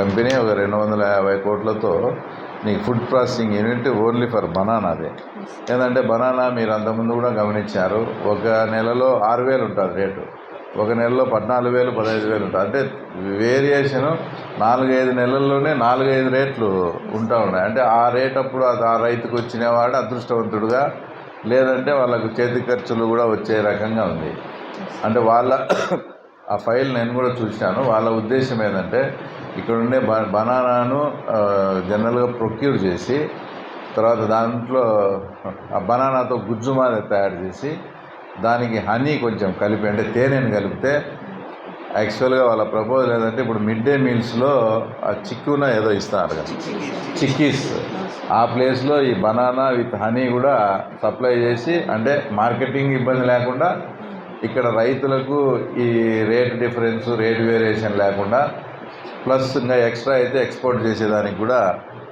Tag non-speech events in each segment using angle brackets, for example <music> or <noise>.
Company ఒక రెండు వందల యాభై కోట్లతో నీకు food processing unit only for బనానాదే. ఏంటంటే బనానా మీరు అంతకుముందు కూడా గమనించారు. ఒక నెలలో ఆరు వేలు ఉంటుంది రేటు. ఒక నెలలో పద్నాలుగు వేలు పదహైదు వేలు ఉంటుంది అంటే వేరియేషను నాలుగైదు నెలల్లోనే నాలుగైదు రేట్లు ఉంటా ఉన్నాయి. అంటే ఆ రేట్ అప్పుడు అది ఆ రైతుకు వచ్చినవాడు అదృష్టవంతుడుగా లేదంటే వాళ్ళకు చేతి ఖర్చులు కూడా వచ్చే రకంగా ఉంది. అంటే వాళ్ళ ఆ ఫైల్ నేను కూడా చూశాను. వాళ్ళ ఉద్దేశం ఏంటంటే ఇక్కడ ఉండే బ బనానాను జనరల్గా ప్రొక్యూర్ చేసి తర్వాత దాంట్లో ఆ బనానాతో గుజ్జు మాదిరి తయారు చేసి దానికి హనీ కొంచెం కలిపి అంటే తేనెను కలిపితే యాక్చువల్గా వాళ్ళ ప్రపోజల్ ఏంటంటే ఇప్పుడు మిడ్ డే మీల్స్లో ఆ చిక్కున ఏదో ఇస్తున్నారు కదా. చిక్కీస్. ఆ ప్లేస్లో ఈ బనానా విత్ హనీ కూడా సప్లై చేసి అంటే మార్కెటింగ్ ఇబ్బంది లేకుండా ఇక్కడ రైతులకు ఈ రేట్ డిఫరెన్స్ రేట్ వేరియేషన్ లేకుండా ప్లస్ ఇంకా ఎక్స్ట్రా అయితే ఎక్స్పోర్ట్ చేసేదానికి కూడా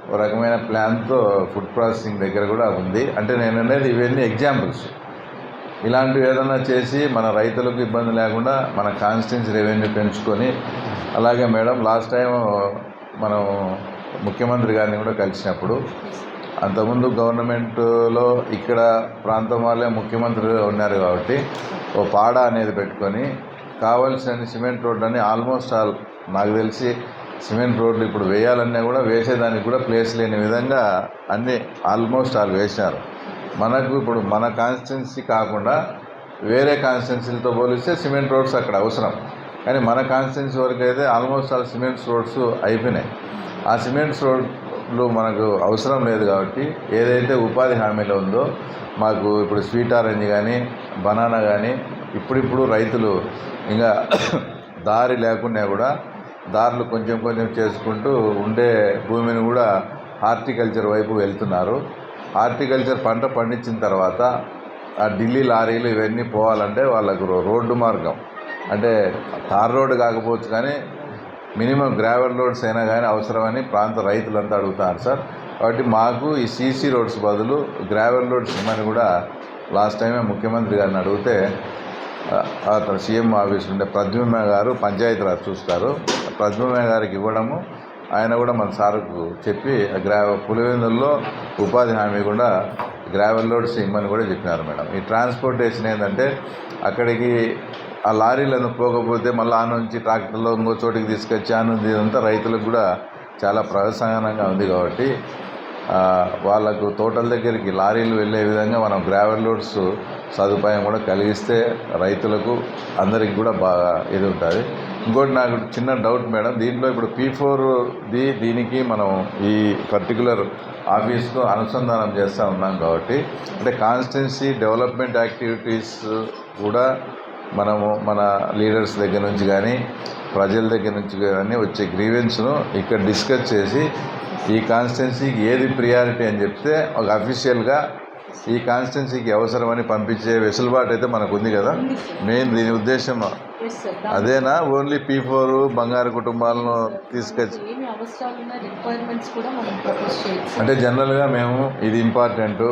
ఒక రకమైన ప్లాన్తో ఫుడ్ ప్రాసెసింగ్ దగ్గర కూడా ఉంది. అంటే నేను అనేది ఇవన్నీ ఎగ్జాంపుల్స్. ఇలాంటివి ఏదైనా చేసి మన రైతులకు ఇబ్బంది లేకుండా మన కాన్స్టిట్యూన్సీ రెవెన్యూ పెంచుకొని అలాగే మేడం లాస్ట్ టైం మనం ముఖ్యమంత్రి గారిని కూడా కలిసినప్పుడు అంతకుముందు గవర్నమెంట్లో ఇక్కడ ప్రాంతం వాళ్ళే ముఖ్యమంత్రి ఉన్నారు కాబట్టి ఓ పాడ అనేది పెట్టుకొని కావాల్సిన సిమెంట్ రోడ్లన్నీ ఆల్మోస్ట్ ఆల్ నాకు తెలిసి సిమెంట్ రోడ్లు ఇప్పుడు వేయాలన్నా కూడా వేసేదానికి కూడా ప్లేస్ లేని విధంగా అన్నీ ఆల్మోస్ట్ ఆల్ వేశారు. మనకు ఇప్పుడు మన కాన్స్టిట్యున్సీ కాకుండా వేరే కాన్స్టిట్యున్సీలతో పోలిస్తే సిమెంట్ రోడ్స్ అక్కడ అవసరం. కానీ మన కాన్స్టిట్యున్సీ వరకు అయితే ఆల్మోస్ట్ ఆల్ సిమెంట్స్ రోడ్స్ అయిపోయినాయి. ఆ సిమెంట్స్ రోడ్ రోడ్లు మనకు అవసరం లేదు కాబట్టి ఏదైతే ఉపాధి హామీలో ఉందో మాకు ఇప్పుడు స్వీట్ ఆరెంజ్ కానీ బనానా కానీ ఇప్పుడిప్పుడు రైతులు ఇంకా <coughs> దారి లేకుండా కూడా దారులు కొంచెం కొంచెం చేసుకుంటూ ఉండే భూమిని కూడా హార్టికల్చర్ వైపు వెళ్తున్నారు. హార్టికల్చర్ పంట పండించిన తర్వాత ఆ ఢిల్లీ లారీలు ఇవన్నీ పోవాలంటే వాళ్ళకు రోడ్డు మార్గం. అంటే తార్ రోడ్డు కాకపోవచ్చు కానీ మినిమం గ్రావెల్ రోడ్స్ అయినా కానీ అవసరమని ప్రాంత రైతులంతా అడుగుతున్నారు సార్. కాబట్టి మాకు ఈ సీసీ రోడ్స్ బదులు గ్రావెల్ రోడ్స్ ఇమ్మని కూడా లాస్ట్ టైమే ముఖ్యమంత్రి గారిని అడిగితే అతను సీఎం ఆఫీస్ ఉండే ప్రద్యుమ్న గారు పంచాయతీరాజ్ చూస్తారు. ప్రద్యుమ్న గారికి ఇవ్వడము ఆయన కూడా మన సార్కు చెప్పి గ్రా పులివెందుల్లో ఉపాధి హామీ కూడా గ్రావెల్ లోడ్స్ ఇమ్మని కూడా చెప్పినారు మేడం. ఈ ట్రాన్స్పోర్టేషన్ ఏంటంటే అక్కడికి ఆ లారీలను పోకపోతే మళ్ళీ ఆ నుంచి ట్రాక్టర్లో ఇంకో చోటికి తీసుకొచ్చి ఆ నుంచి ఇదంతా రైతులకు కూడా చాలా ప్రయోజనంగా ఉంది కాబట్టి వాళ్ళకు తోటల దగ్గరికి లారీలు వెళ్ళే విధంగా మనం గ్రావెల్ లోడ్స్ సదుపాయం కూడా కలిగిస్తే రైతులకు అందరికి కూడా బాగా ఇది ఉంటుంది. ఇంకోటి నాకు చిన్న డౌట్ మేడం దీంట్లో ఇప్పుడు పీ ఫోర్ది దీనికి మనం ఈ పర్టికులర్ ఆఫీస్కు అనుసంధానం చేస్తూ ఉన్నాం కాబట్టి అంటే కాన్స్టెన్సీ డెవలప్మెంట్ యాక్టివిటీస్ కూడా మనము మన లీడర్స్ దగ్గర నుంచి కానీ ప్రజల దగ్గర నుంచి కానీ వచ్చే గ్రీవెన్స్ను ఇక్కడ డిస్కస్ చేసి ఈ కాన్స్టిట్యున్సీకి ఏది ప్రియారిటీ అని చెప్తే ఒక అఫీషియల్గా ఈ కాన్స్టిట్యున్సీకి అవసరమని పంపించే వెసులుబాటు అయితే మనకు ఉంది కదా మెయిన్ దీని ఉద్దేశం. అదేనా? ఓన్లీ పీ ఫోర్ బంగారు కుటుంబాలను తీసుకొచ్చి అంటే జనరల్గా మేము ఇది ఇంపార్టెంట్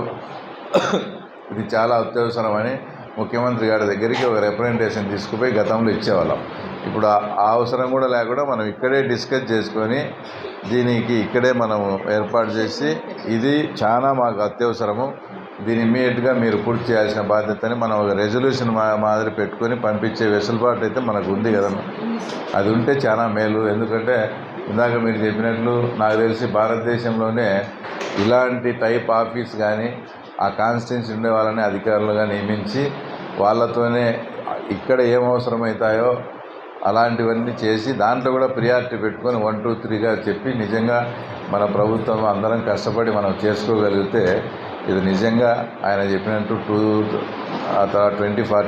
ఇది చాలా అత్యవసరమని ముఖ్యమంత్రి గారి దగ్గరికి ఒక రిప్రజెంటేషన్ తీసుకుపోయి గతంలో ఇచ్చేవాళ్ళం. ఇప్పుడు ఆ అవసరం కూడా లేకుండా మనం ఇక్కడే డిస్కస్ చేసుకొని దీనికి ఇక్కడే మనము ఏర్పాటు చేసి ఇది చాలా మాకు అత్యవసరము. దీని ఇమ్మీడియట్గా మీరు పూర్తి చేయాల్సిన బాధ్యతని మనం ఒక రెజల్యూషన్ మా మాదిరి పెట్టుకొని పంపించే వెసులుబాటు అయితే మనకు ఉంది కదా. అది ఉంటే చాలా మేలు. ఎందుకంటే ఇందాక మీరు చెప్పినట్లు నాకు తెలిసి భారతదేశంలోనే ఇలాంటి టైప్ ఆఫీస్ కానీ ఆ కాన్స్టిట్యున్సీ ఉండే వాళ్ళని అధికారులుగా నియమించి వాళ్ళతోనే ఇక్కడ ఏం అవసరమవుతాయో అలాంటివన్నీ చేసి దాంట్లో కూడా ప్రియారిటీ పెట్టుకొని వన్ టూ త్రీగా చెప్పి నిజంగా మన ప్రభుత్వం అందరం కష్టపడి మనం చేసుకోగలిగితే ఇది నిజంగా ఆయన చెప్పినట్టు టూ ట్వంటీ ఫార్టీ